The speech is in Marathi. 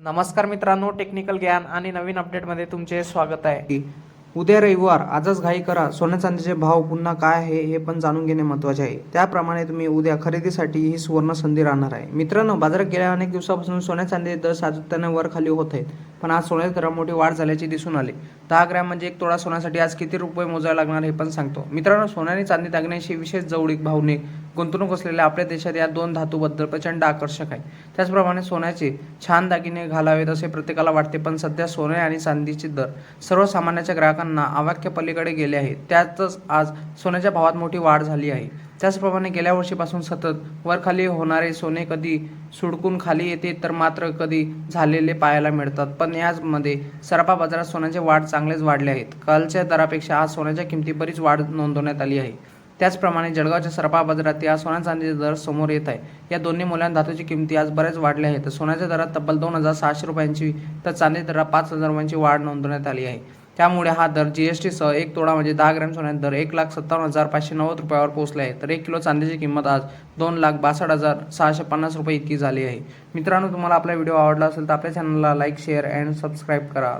नमस्कार मित्रांनो टेक्निकल ज्ञान आणि नवीन अपडेटमध्ये तुमचे स्वागत आहे. उद्या रविवार आजच घाई करा. सोन्या चांदीचे भाव पुन्हा काय आहे हे पण जाणून घेणे महत्त्वाचे आहे. त्याप्रमाणे तुम्ही उद्या खरेदीसाठी ही सुवर्ण संधी राहणार आहे. मित्रांनो बाजारात गेल्या अनेक दिवसापासून सोन्या चांदी दर सातत्याने वर खाली होत आहेत. पण आज सोन्याचे दरात मोठी वाढ झाल्याचे दिसून आले. दहा ग्रॅम म्हणजे एक तोळा सोन्यासाठी आज किती रुपये मोजावे लागणार हे पण सांगतो. मित्रांनो सोन्याने चांदी दागिन्याशी विशेष जवळीक भावनिक गुंतवणूक असलेल्या आपल्या देशात या दोन धातूबद्दल प्रचंड आकर्षक आहे. त्याचप्रमाणे सोन्याचे छान दागिने घालावेत असे प्रत्येकाला वाटते पण सध्या सोने आणि चांदीचे दर सर्वसामान्याच्या ग्राहकांना आवाक्य पलीकडे गेले आहेत. त्यातच आज सोन्याच्या भावात मोठी वाढ झाली आहे. त्याचप्रमाणे गेल्या वर्षीपासून सतत वरखाली होणारे सोने कधी सुडकून खाली येते तर मात्र कधी झालेले पाहायला मिळतात. पण यामध्ये सराफा बाजारात सोन्याचे वाढ चांगलेच वाढले आहेत. कालच्या दरापेक्षा आज सोन्याच्या किमती बरीच वाढ नोंदवण्यात आली आहे. त्याचप्रमाणे जळगावच्या सरपा बाजारात या सोन्या चांदीचे दर समोर येत आहे. या दोन्ही मूल्यांत धातूची किमती आज बऱ्याच वाढल्या आहेत. सोन्याच्या दरात तब्बल दोन हजार सहाशे रुपयांची तर चांदी दरात पाच हजार रुपयांची वाढ नोंदवण्यात आली आहे. त्यामुळे हा दर जी एस टीसह एक तोडा म्हणजे दहा ग्रॅम सोन्याचा दर एक लाख सत्तावन्न हजार पाचशे नव्वद रुपयावर पोहोचला आहे. तर एक किलो चांदीची किंमत आज दोन लाख बासष्ट हजार सहाशे पन्नास रुपये इतकी झाली आहे. मित्रांनो तुम्हाला आपला व्हिडिओ आवडला असेल तर आपल्या चॅनलला लाईक शेअर अँड सबस्क्राईब करा.